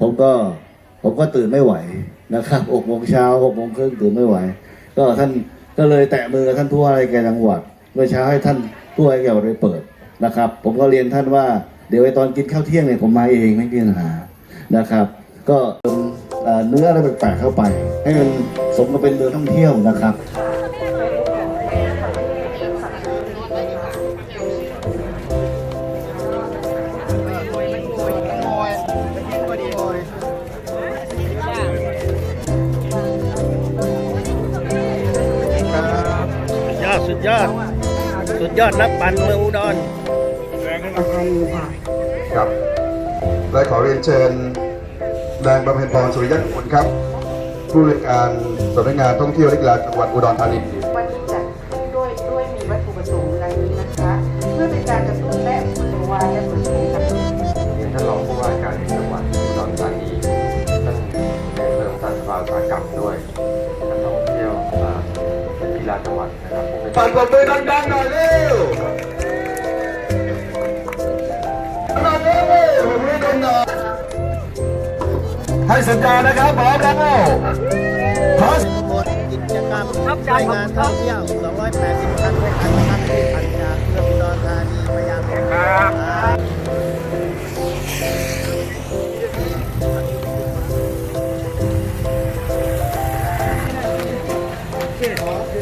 ผมก็ผมก็ตื่นไม่ไหวนะครับหกโมงเช้าหกโมงครึ่งตื่นไม่ไหว ก็ท่านก็เลยแตะมือกับท่านผู้ว่าราชการจังหวัดเมื่อเช้าให้ท่านผู้ว่าราชการจังหวัดไปเปิดนะครับ ผมก็เรียนท่านว่าเดี๋ยวไอ้ตอนกินข้าวเที่ยงเนี่ยผมมาเองไม่มีปัญหานะครับ ก็เติมเอ่อเนื้ออะไรแปลกๆเข้าไป ให้มันสมกับเป็นเรือท่องเที่ยวนะครับ สุดยอด สุดยอดสุดยอดนักปั่นเมืองอุดรครับและขอเรียนเชิญนางบำเพ็ญพรสุริยันกุลครับ ผู้บริการสำนักงานท่องเที่ยวและกีฬาจังหวัดอุดรธานีวันนี้จัดขึ้นด้วยด้วยมีวัตถุประสงค์ดังนี้นะคะ เพื่อเป็นการกระตุ้นและปลุกวานและเปิดโอกาสเรียนท่านรองผู้ว่าการจังหวัดอุดรธานีท่านในเรื่องการสภาอุตสาหกรรมด้วย ฬาจังหวัดนะครับผมเป็นปัดปรบมือดังๆหน่อยเร็วมาเร็วผมเรียกกันหน่อยให้สัญญาณนะครับพร้อมแล้วพร้อมหมดกิจกรรมรายงานท่องเที่ยว 280ท่านด้วยกันนะครับที่ผ่านจากเมืองอุดรธานีมายังครับ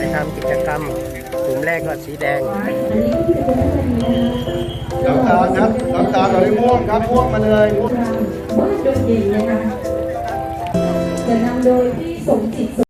ไปทำกิจกรรมกลุ่มแรกก็สีแดงน้ำตาลครับน้ำตาลหน่อยม่วงครับม่วงมาเลยบ้านดงเย็นนะคะจะนำโดยพี่สมจิต